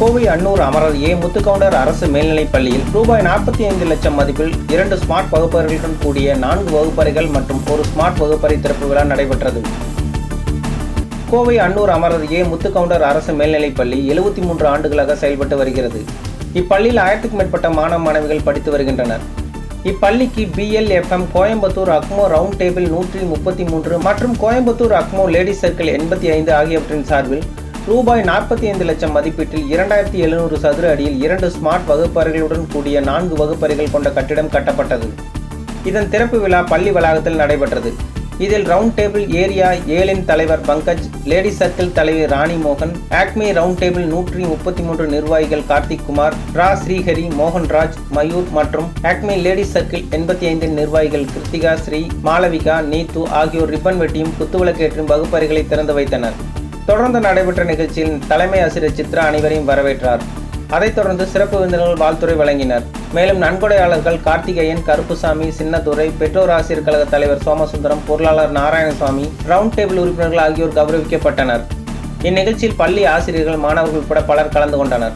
கோவை அன்னூர் அமரர் ஏ. முத்துக்கவுண்டர் அரசு மேல்நிலைப் பள்ளியில் ரூபாய் நாற்பத்தி ஐந்து லட்சம் மதிப்பில் இரண்டு ஸ்மார்ட் வகுப்பறைகளுடன் கூடிய நான்கு வகுப்பறைகள் மற்றும் ஒரு ஸ்மார்ட் வகுப்பறை திறப்பு விழா நடைபெற்றது. கோவை அன்னூர் அமரர் ஏ. முத்துக்கவுண்டர் அரசு மேல்நிலைப் பள்ளி எழுபத்தி மூன்று ஆண்டுகளாக செயல்பட்டு வருகிறது. இப்பள்ளியில் ஆயிரத்துக்கும் மேற்பட்ட மாணவ மாணவிகள் படித்து வருகின்றனர். இப்பள்ளிக்கு பிஎல்எஃப்எம் கோயம்புத்தூர் அக்மோ ரவுண்ட் டேபிள் நூற்றி முப்பத்தி மூன்று மற்றும் கோயம்புத்தூர் அக்மோ லேடிஸ் சர்க்கிள் எண்பத்தி ஐந்து ஆகியவற்றின் சார்பில் ரூபாய் நாற்பத்தி ஐந்து லட்சம் மதிப்பீட்டில் இரண்டாயிரத்தி எழுநூறு சதுர அடியில் இரண்டு ஸ்மார்ட் வகுப்பறைகளுடன் கூடிய நான்கு வகுப்பறைகள் கொண்ட கட்டிடம் கட்டப்பட்டது. இதன் திறப்பு விழா பள்ளி வளாகத்தில் நடைபெற்றது. இதில் ரவுண்ட் டேபிள் ஏரியா ஏழின் தலைவர் பங்கஜ் லேடி சர்க்கிள் தலைவர் ராணி மோகன் ஆக்மி ரவுண்ட் டேபிள் நூற்றி முப்பத்தி மூன்று நிர்வாகிகள் கார்த்திக் குமார் ரா ஸ்ரீஹரி மோகன்ராஜ் மயூர் மற்றும் ஆக்மி லேடி சர்க்கிள் எண்பத்தி ஐந்தின் நிர்வாகிகள் கிருத்திகா ஸ்ரீ மாளவிகா நீத்து ஆகியோர் ரிப்பன் வெட்டியும் குத்துவிளக்கேற்றும் வகுப்பறைகளை திறந்து வைத்தனர். தொடர்ந்து நடைபெற்ற நிகழ்ச்சியில் தலைமை ஆசிரியர் சித்ரா அனைவரையும் வரவேற்றார். அதைத் தொடர்ந்து சிறப்பு விருந்தினர்கள் வாழ்த்துறை வழங்கினர். மேலும் நன்கொடையாளர்கள் கார்த்திகேயன் கருப்புசாமி சின்னதுரை பெற்றோர் ஆசிரியர் கழக தலைவர் சோமசுந்தரம் பொருளாளர் நாராயணசுவாமி ரவுண்ட் டேபிள் உறுப்பினர்கள் ஆகியோர் கௌரவிக்கப்பட்டனர். இந்நிகழ்ச்சியில் பள்ளி ஆசிரியர்கள் மாணவர்கள் உட்பட பலர் கலந்து கொண்டனர்.